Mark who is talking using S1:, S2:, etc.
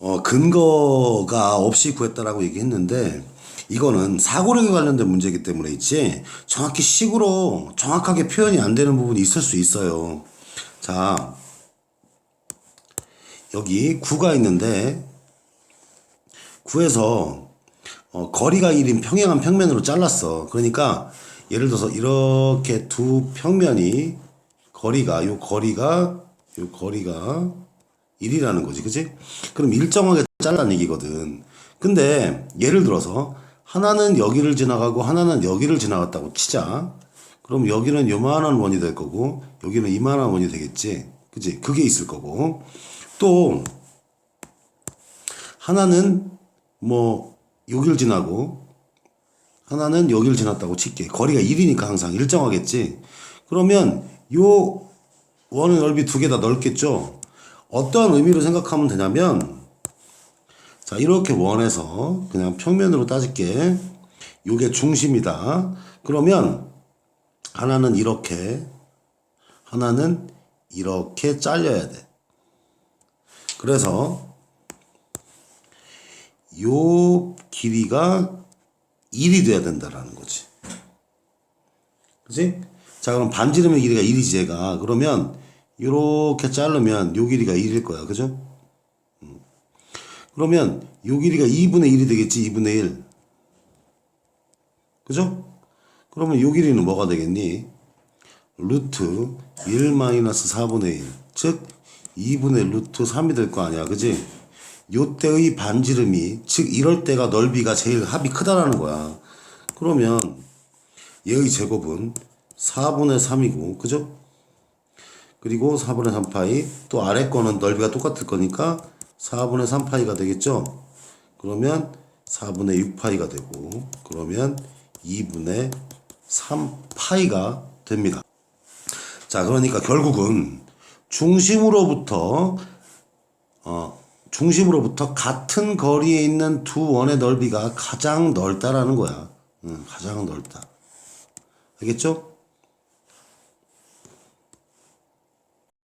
S1: 어, 근거가 없이 구했다라고 얘기했는데 이거는 사고력에 관련된 문제이기 때문에 있지 정확히 식으로 정확하게 표현이 안 되는 부분이 있을 수 있어요. 자, 여기 9가 있는데 9에서 어, 거리가 1인 평행한 평면으로 잘랐어. 그러니까 예를 들어서 이렇게 두 평면이 거리가 요 거리가 요 거리가 1이라는 거지. 그지? 그럼 일정하게 잘라는 얘기거든. 근데 예를 들어서 하나는 여기를 지나가고 하나는 여기를 지나갔다고 치자. 그럼 여기는 요만한 원이 될 거고 여기는 이만한 원이 되겠지. 그지? 그게 있을 거고. 또 하나는 뭐 여길 지나고 하나는 여길 지났다고 칠게. 거리가 1이니까 항상 일정하겠지. 그러면 요 원의 넓이 두 개 다 넓겠죠. 어떤 의미로 생각하면 되냐면 자 이렇게 원에서 그냥 평면으로 따질게. 요게 중심이다. 그러면 하나는 이렇게 하나는 이렇게 잘려야 돼. 그래서 요 길이가 1이 돼야 된다라는 거지. 그지? 자, 그럼 반지름의 길이가 1이지, 얘가. 그러면, 요렇게 자르면 요 길이가 1일 거야. 그죠? 음. 그러면 요 길이가 2분의 1이 되겠지, 2분의 1. 그죠? 그러면 요 길이는 뭐가 되겠니? 루트 1 마이너스 4분의 1. 즉, 2분의 루트 3이 될 거 아니야. 그지? 요때의 반지름이, 즉, 이럴 때가 넓이가 제일 합이 크다라는 거야. 그러면, 얘의 제곱은 4분의 3이고, 그죠? 그리고 4분의 3파이, 또 아래 거는 넓이가 똑같을 거니까 4분의 3파이가 되겠죠? 그러면 4분의 6파이가 되고, 그러면 2분의 3파이가 됩니다. 자, 그러니까 결국은 중심으로부터 어, 중심으로부터 같은 거리에 있는 두 원의 넓이가 가장 넓다라는 거야. 응, 가장 넓다. 알겠죠?